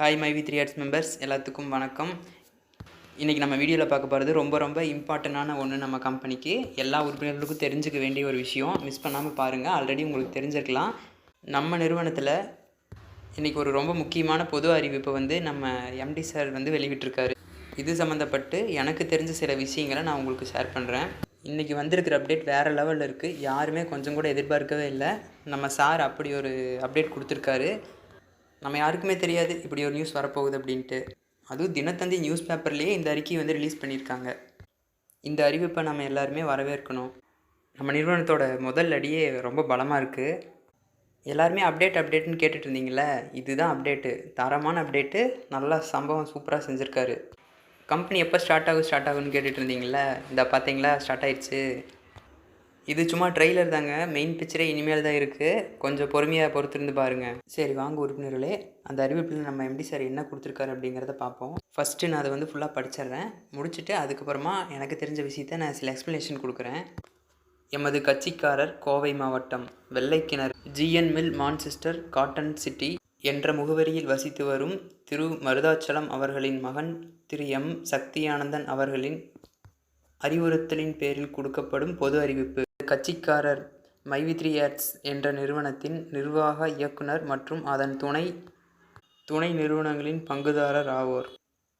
Hi my V three arts members எல்லாத்துக்கும் வணக்கம். இன்றைக்கி நம்ம வீடியோவில் பார்க்க போகிறது ரொம்ப ரொம்ப இம்பார்ட்டண்டான ஒன்று நம்ம கம்பெனிக்கு எல்லா உறுப்பினர்களுக்கும் தெரிஞ்சுக்க வேண்டிய ஒரு விஷயம். மிஸ் பண்ணாமல் பாருங்கள் ஆல்ரெடி உங்களுக்கு தெரிஞ்சிருக்கலாம். நம்ம நிறுவனத்தில் இன்றைக்கி ஒரு ரொம்ப முக்கியமான பொது அறிவிப்பை வந்து நம்ம எம்டி சார் வந்து வெளியிட்டிருக்காரு. இது சம்மந்தப்பட்டு எனக்கு தெரிஞ்ச சில விஷயங்களை நான் உங்களுக்கு ஷேர் பண்ணுறேன் இன்றைக்கி வந்திருக்கிற அப்டேட் வேறு லெவலில் இருக்குது யாருமே கொஞ்சம் கூட எதிர்பார்க்கவே இல்லை. நம்ம சார் அப்படி ஒரு அப்டேட் கொடுத்துருக்காரு. நம்ம யாருக்குமே தெரியாது இப்படி ஒரு நியூஸ் வரப்போகுது அப்படின்ட்டு. அதுவும் தினத்தந்தி நியூஸ் பேப்பர்லேயே இந்த அறிக்கையை வந்து ரிலீஸ் பண்ணியிருக்காங்க. இந்த அறிவிப்பை நம்ம எல்லாருமே வரவேற்கணும். நம்ம நிறுவனத்தோட முதல் அடியே ரொம்ப பலமாக இருக்குது எல்லாருமே அப்டேட் அப்டேட்னு கேட்டுட்டு இருந்தீங்களே இதுதான் அப்டேட்டு தரமான அப்டேட்டு நல்லா சம்பவம் சூப்பராக செஞ்சுருக்காரு. கம்பெனி எப்போ ஸ்டார்ட் ஆகும் ஸ்டார்ட் ஆகும்னு கேட்டுட்டு இருந்தீங்களே இந்த பார்த்தீங்களா ஸ்டார்ட் ஆயிடுச்சு. இது சும்மா ட்ரெய்லர் தாங்க. மெயின் பிக்சரே இனிமேல் தான் இருக்குது கொஞ்சம் பொறுமையாக பொறுத்திருந்து பாருங்கள் சரி வாங்க உறுப்பினர்களே. அந்த அறிவிப்பில் நம்ம எம்டி சார் என்ன கொடுத்துருக்காரு அப்படிங்கிறத பார்ப்போம். ஃபஸ்ட்டு நான் அதை வந்து ஃபுல்லாக படிச்சிடுறேன். முடிச்சுட்டு அதுக்கப்புறமா எனக்கு தெரிஞ்ச விஷயத்த நான் சில எக்ஸ்ப்ளனேஷன் கொடுக்குறேன். எமது கட்சிக்காரர் கோவை மாவட்டம் Vellaikinaru GN mill Manchester cotton city என்ற முகவரியில் வசித்து வரும் திரு மருதாச்சலம் அவர்களின் மகன் திரு எம் சக்தியானந்தன் அவர்களின் அறிவுறுத்தலின் பேரில் கொடுக்கப்படும் பொது அறிவிப்பு. கட்சிக்காரர் மைவித்ரி ஆட்ஸ் என்ற நிறுவனத்தின் நிர்வாக இயக்குனர் மற்றும் அதன் துணை துணை நிறுவனங்களின் பங்குதாரர் ஆவோர்.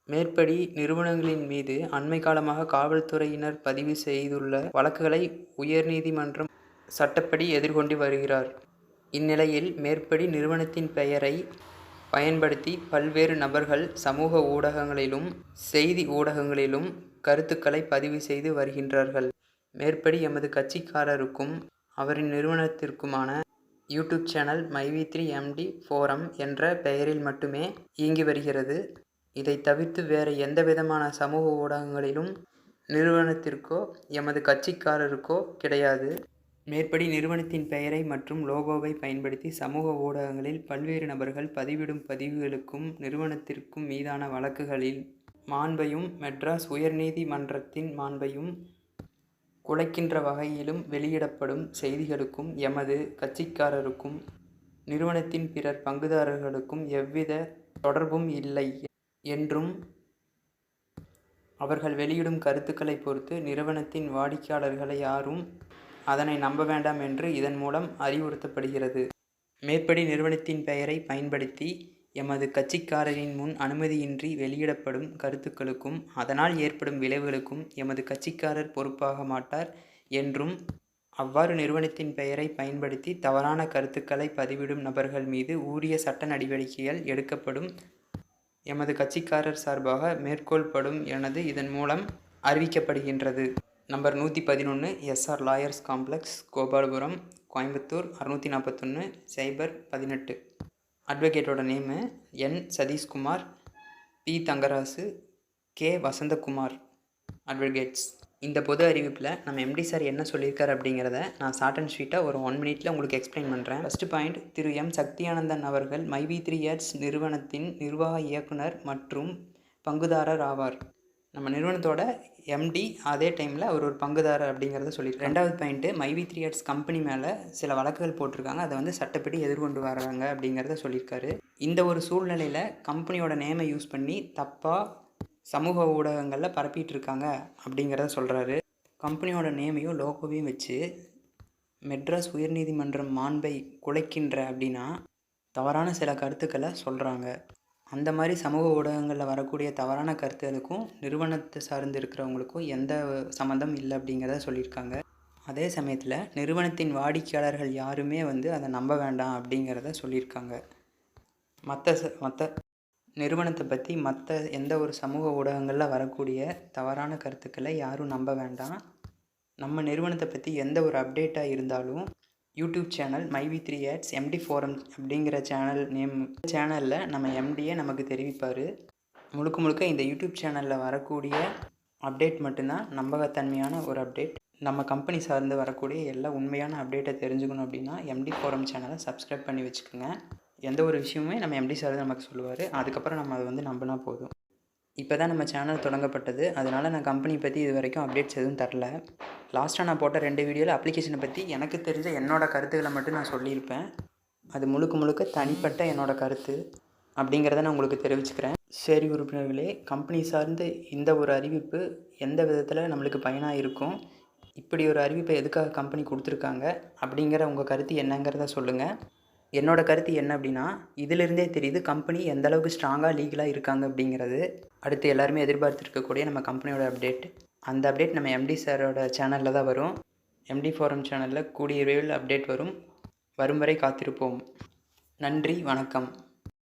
மேற்படி நிறுவனங்களின் மீது அண்மை காலமாக காவல்துறையினர் பதிவு செய்துள்ள வழக்குகளை உயர்நீதிமன்றம் சட்டப்படி எதிர்கொண்டு வருகிறார். இந்நிலையில் மேற்படி நிறுவனத்தின் பெயரை பயன்படுத்தி பல்வேறு நபர்கள் சமூக ஊடகங்களிலும் செய்தி ஊடகங்களிலும் கருத்துக்களை பதிவு செய்து வருகின்றார்கள். மேற்படி எமது கட்சிக்காரருக்கும் அவரின் நிறுவனத்திற்குமான YouTube channel my V three MT forum என்ற பெயரில் மட்டுமே இயங்கி வருகிறது. இதை தவிர்த்து வேறு எந்த விதமான சமூக ஊடகங்களிலும் நிறுவனத்திற்கோ எமது கட்சிக்காரருக்கோ கிடையாது. மேற்படி நிறுவனத்தின் பெயரை மற்றும் லோகோவை பயன்படுத்தி சமூக ஊடகங்களில் பல்வேறு நபர்கள் பதிவிடும் பதிவுகளுக்கும் நிறுவனத்திற்கும் மீதான வழக்குகளில் மாண்பையும் மெட்ராஸ் உயர்நீதிமன்றத்தின் மாண்பையும் குலைக்கின்ற வகையிலும் வெளியிடப்படும் செய்திகளுக்கும் எமது கட்சிக்காரருக்கும் நிறுவனத்தின் பிறர் பங்குதாரர்களுக்கும் எவ்வித தொடர்பும் இல்லை என்றும் அவர்கள் வெளியிடும் கருத்துக்களை பொறுத்து நிறுவனத்தின் வாடிக்கையாளர்களை யாரும் அதனை நம்ப வேண்டாம் என்று இதன் மூலம் அறிவுறுத்தப்படுகிறது. மேற்படி நிறுவனத்தின் பெயரை பயன்படுத்தி எமது கட்சிக்காரரின் முன் அனுமதியின்றி வெளியிடப்படும் கருத்துக்களுக்கும் அதனால் ஏற்படும் விளைவுகளுக்கும் எமது கட்சிக்காரர் பொறுப்பாக மாட்டார் என்றும் அவ்வாறு நிறுவனத்தின் பெயரை பயன்படுத்தி தவறான கருத்துக்களை பதிவிடும் நபர்கள் மீது உரிய சட்ட நடவடிக்கைகள் எடுக்கப்படும் எமது கட்சிக்காரர் சார்பாக மேற்கொள்ளப்படும் எனது இதன் மூலம் அறிவிக்கப்படுகின்றது. நம்பர் நூற்றி பதினொன்று SR lawyers complex Gopalapuram Coimbatore அறுநூற்றி நாற்பத்தொன்று சைபர் பதினெட்டு. அட்வொகேட்டோட name N. Sathishkumar P. Thangarasu K. Vasanthakumar advocates இந்த பொது அறிவிப்பில் நம்ம எம்டி சார் என்ன சொல்லியிருக்கார் அப்படிங்கிறத நான் ஷார்ட் அண்ட் ஸ்வீட்டாக ஒரு ஒன் மினிட்ல உங்களுக்கு எக்ஸ்பிளைன் பண்ணுறேன் ஃபஸ்ட் பாயிண்ட் திரு எம் சக்தியானந்தன் அவர்கள் மைவி த்ரீ இயர்ஸ் நிறுவனத்தின் நிர்வாக இயக்குனர் மற்றும் பங்குதாரர் ஆவார். நம்ம நிறுவனத்தோட எம்டி அதே டைமில் அவர் ஒரு பங்குதாரர் அப்படிங்கிறத சொல்லியிருக்காரு. ரெண்டாவது பாயிண்ட்டு மைவி த்ரீ ஆர்ட்ஸ் கம்பெனி மேலே சில வழக்குகள் போட்டிருக்காங்க. அதை வந்து சட்டப்படி எதிர்கொண்டு வர்றாங்க அப்படிங்கிறத சொல்லியிருக்காரு. இந்த ஒரு சூழ்நிலையில் கம்பெனியோட நேமை யூஸ் பண்ணி தப்பாக சமூக ஊடகங்களில் பரப்பிட்டு இருக்காங்க அப்படிங்கிறத சொல்கிறாரு கம்பெனியோட நேமையும் லோகோவையும் வச்சு மெட்ராஸ் உயர்நீதிமன்றம் மாண்பை குலைக்கின்ற அப்படின்னா தவறான சில கருத்துக்களை சொல்கிறாங்க அந்த மாதிரி சமூக ஊடகங்களில் வரக்கூடிய தவறான கருத்துகளுக்கும் நிறுவனத்தை சார்ந்து இருக்கிறவங்களுக்கும் எந்த சம்மந்தம் இல்லை அப்படிங்கிறத சொல்லியிருக்காங்க. அதே சமயத்தில் நிறுவனத்தின் வாடிக்கையாளர்கள் யாருமே வந்து அதை நம்ப வேண்டாம் அப்படிங்கிறத சொல்லியிருக்காங்க. மற்ற ச மற்ற நிறுவனத்தை பற்றி மற்ற எந்த ஒரு சமூக ஊடகங்களில் வரக்கூடிய தவறான கருத்துக்களை யாரும் நம்ப வேண்டாம். நம்ம நிறுவனத்தை பற்றி எந்த ஒரு அப்டேட்டாக இருந்தாலும் YouTube channel my V three arts MT forum அப்படிங்கிற சேனல் நேம் சேனலில் நம்ம எம்டியை நமக்கு தெரிவிப்பார். முழுக்க முழுக்க இந்த யூடியூப் சேனலில் வரக்கூடிய அப்டேட் மட்டும்தான் நம்பகத்தன்மையான ஒரு அப்டேட். நம்ம கம்பெனி சார்ந்து வரக்கூடிய எல்லா உண்மையான அப்டேட்டை தெரிஞ்சுக்கணும் அப்படின்னா எம்டி ஃபோரம் சேனலை சப்ஸ்கிரைப் பண்ணி வச்சுக்கோங்க. எந்த ஒரு விஷயமுமே நம்ம எம்டி சார் நமக்கு சொல்லுவார். அதுக்கப்புறம் நம்ம அதை வந்து நம்பினா போதும். இப்போ தான் நம்ம சேனல் தொடங்கப்பட்டது. அதனால் நான் கம்பெனி பற்றி இது வரைக்கும் அப்டேட்ஸ் எதுவும் தரல. லாஸ்ட்டாக நான் போட்ட ரெண்டு வீடியோவில் அப்ளிகேஷனை பற்றி எனக்கு தெரிஞ்ச என்னோடய கருத்துக்களை மட்டும் நான் சொல்லியிருப்பேன். அது முழுக்க முழுக்க தனிப்பட்ட என்னோடய கருத்து அப்படிங்கிறத நான் உங்களுக்கு தெரிவிச்சுக்கிறேன். சரி உறுப்பினர்களே கம்பெனி சார்ந்து இந்த ஒரு அறிவிப்பு எந்த விதத்தில் நம்மளுக்கு பயனாக இருக்கும்? இப்படி ஒரு அறிவிப்பை எதுக்காக கம்பெனி கொடுத்துருக்காங்க? அப்படிங்கிற உங்கள் கருத்து என்னங்கிறத சொல்லுங்கள் என்னோட கருத்து என்ன அப்படின்னா இதிலிருந்தே தெரியுது கம்பெனி எந்த அளவுக்கு ஸ்ட்ராங்காக லீகலாக இருக்காங்க அப்படிங்கிறது. அடுத்து எல்லாருமே எதிர்பார்த்துருக்கக்கூடிய நம்ம கம்பெனியோட அப்டேட் அந்த அப்டேட் நம்ம எம்டி சாரோட சேனலில் தான் வரும். எம்டி ஃபோரம் சேனலில் கூடிய விரைவில் அப்டேட் வரும். வரும் வரை காத்திருப்போம். நன்றி வணக்கம்.